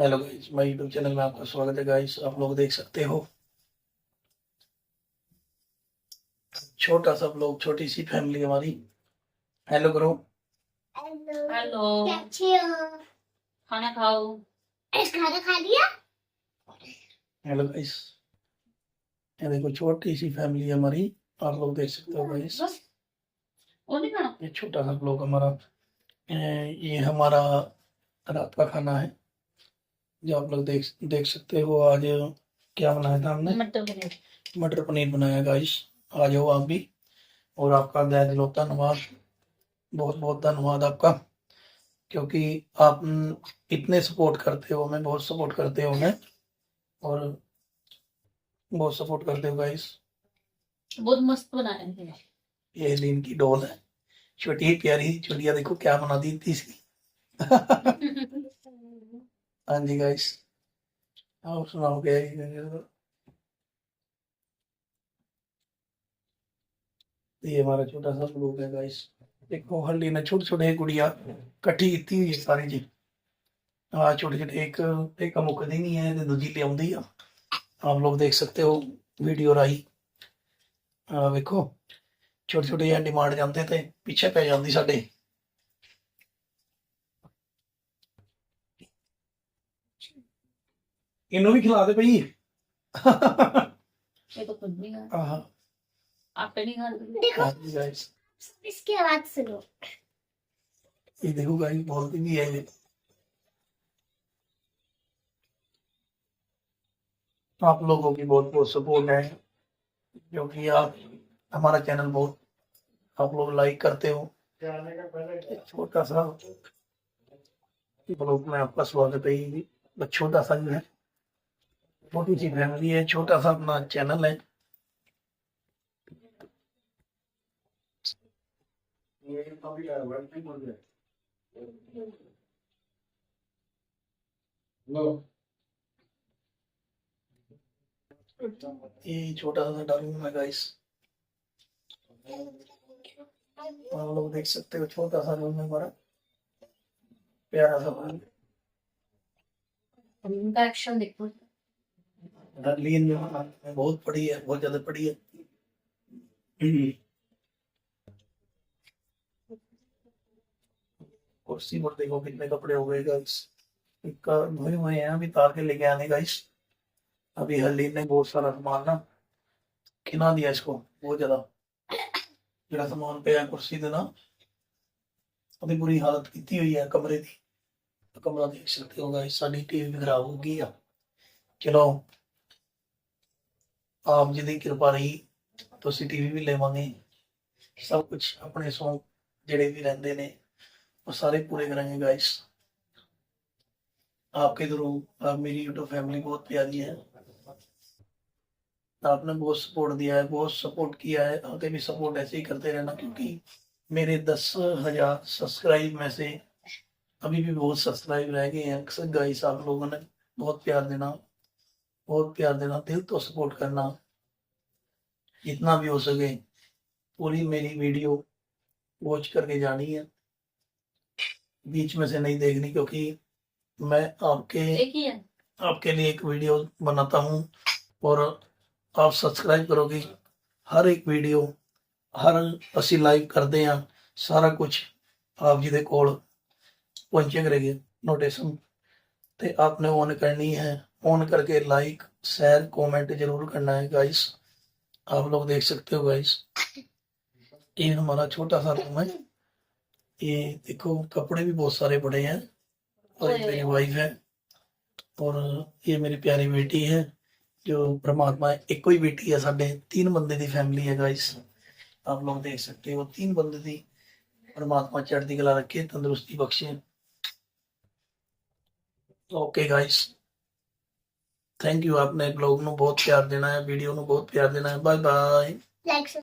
Hello guys मैं YouTube channel में आपका स्वागत है गाइस आप लोग देख सकते हो। छोटा सा लोग छोटी सी फैमिली हमारी। हेलो करो हेलो हेलो खाना खाओ। खाना खा लिया? हेलो गाइस ये देखो छोटी सी फैमिली हमारी। आप लोग देख सकते हो गाइस ये छोटा सा ब्लॉग हमारा ये हमारा रात का खाना है। जो आप लोग देख देख सकते हो आज क्या बनाया था हमने? मटर पनीर। मटर पनीर बनाया गाइस आ जाओ आप भी। और आपका दया दिलो धन्यवाद। बहुत बहुत धन्यवाद आपका। क्योंकि आप इतने सपोर्ट करते हो हमें बहुत सपोर्ट करते हो हमें। और बहुत सपोर्ट करते हो गाइस बहुत मस्त बनाए थे ये लीन की डॉल है। छोटी प्यारी चुड़िया देखो क्या बना दी थी। इसकी हाँ जी गाइस आप सुनाओ क्या है? ये हमारा छोटा सा ग्रुप है गाइस देखो हल्ली ने छोटे छोटे गुड़िया ਇਕੱਠੀ ਕੀਤੀ ਹੋਈ ਹੈ ਸਾਰੀ ਜੀ ਆ ਛੋਟੇ ਛੋਟੇ ਇੱਕ ਇੱਕ ਮੁੱਕਦੀ ਨਹੀਂ ਹੈ ਤੇ ਦੂਜੀ ਲਿਆਉਂਦੀ ਆ ਆਪ ਲੋਕ ਦੇਖ सकते हो ਵੀਡੀਓ ਰਾਹੀਂ ਆ ਵੇਖੋ ਛੋਟੇ ਛੋਟੇ ਜਿਹੇ ਡਿਮਾਂਡ ਜਾਂਦੇ ਤੇ ਪਿੱਛੇ ਪੈ ਜਾਂਦੀ ਸਾਡੇ इन भी खिला दे पी ये तो आप नहीं देखो हाँ गाइस बोलती भी है आप लोगों की बहुत बहुत सपोर्ट है जो कि आप हमारा चैनल बहुत आप लोग लाइक करते हो। छोटा सा ब्लॉग में आपका स्वागत है। छोटा सा जो है छोटी सी फैमिली है, छोटा सा अपना चैनल है। ये छोटा सा डालूँगा मैं गाइस आप लोग देख सकते हो, छोटा सा रूम है हमारा। प्यारा सा रूम उनका एक्शन देखो। लीन में बहुत बड़ी है बहुत ज्यादा बड़ी है हम्म। कुर्सी पर देखो कितने कपड़े हो गए गाइस इनका धोए हुए हैं अभी तार के लेके आने गाइस अभी हरलीन ने बहुत सारा सामान ना खिला दिया इसको बहुत ज्यादा ਜਿਹੜਾ ਸਮਾਨ ਪਿਆ ਕੁਰਸੀ ਦੇ ਨਾ ਉਹਦੀ ਬੁਰੀ ਹਾਲਤ ਕੀਤੀ ਹੋਈ ਹੈ ਕਮਰੇ ਦੀ ਕਮਰਾ ਦੇਖ ਸਕਦੇ ਹੋ ਗਾਇਸ ਸਾਡੀ ਟੀਵੀ ਵੀ ਖਰਾਬ ਹੋ ਗਈ ਆ ਚਲੋ ਆਪ ਜੀ ਦੀ ਕਿਰਪਾ ਰਹੀ ਤੁਸੀਂ ਟੀਵੀ ਵੀ ਲੈਵਾਂਗੇ ਸਭ ਕੁਝ ਆਪਣੇ ਸ਼ੌਂਕ ਜਿਹੜੇ ਵੀ ਰਹਿੰਦੇ ਨੇ ਉਹ ਸਾਰੇ पूरे करेंगे गाइस आपके थ्रू आप मेरी यूट्यूब फैमिली बहुत प्यारी है आपने बहुत सपोर्ट दिया है बहुत सपोर्ट किया है आगे भी सपोर्ट ऐसे ही करते रहना क्योंकि मेरे दस हजार सब्सक्राइब में से अभी भी बहुत सब्सक्राइब रह गए हैं अक्सर गाइस आप लोगों ने बहुत प्यार देना बहुत प्यार देना दिल तो सपोर्ट करना जितना भी हो सके पूरी मेरी वीडियो वॉच करके जानी है बीच में से नहीं देखनी क्योंकि मैं आपके एक ही है आपके लिए एक वीडियो बनाता हूँ और आप सब्सक्राइब करोगे ਹਰ ਇੱਕ ਵੀਡੀਓ ਹਰ ਅਸੀਂ ਲਾਈਵ ਕਰਦੇ ਆ ਸਾਰਾ ਕੁਝ ਆਪ ਜੀ ਦੇ ਕੋਲ ਪਹੁੰਚੇ ਕਰੇਗੇ ਨੋਟੇਸ਼ਨ ਤੇ आपने ऑन करनी है ऑन करके लाइक शेयर कमेंट ज़रूर करना है गाइस आप लोग देख सकते हो गाइस ये हमारा छोटा सा रूम है. ये देखो, कपड़े भी बहुत सारे पड़े हैं और मेरी वाइफ है और ये मेरी प्यारी बेटी है, जो परमात्मा एक कोई बेटी है, साढ़े तीन बंदे दी फैमिली है गाइस आप लोग देख सकते हो, तीन बंदे की परमात्मा चढ़ती कला रखे, तंदुरुस्ती बख्शे। ओके गाइस थैंक यू आपने ब्लॉग न बहुत प्यार देना है, वीडियो न बहुत प्यार देना है। Bye bye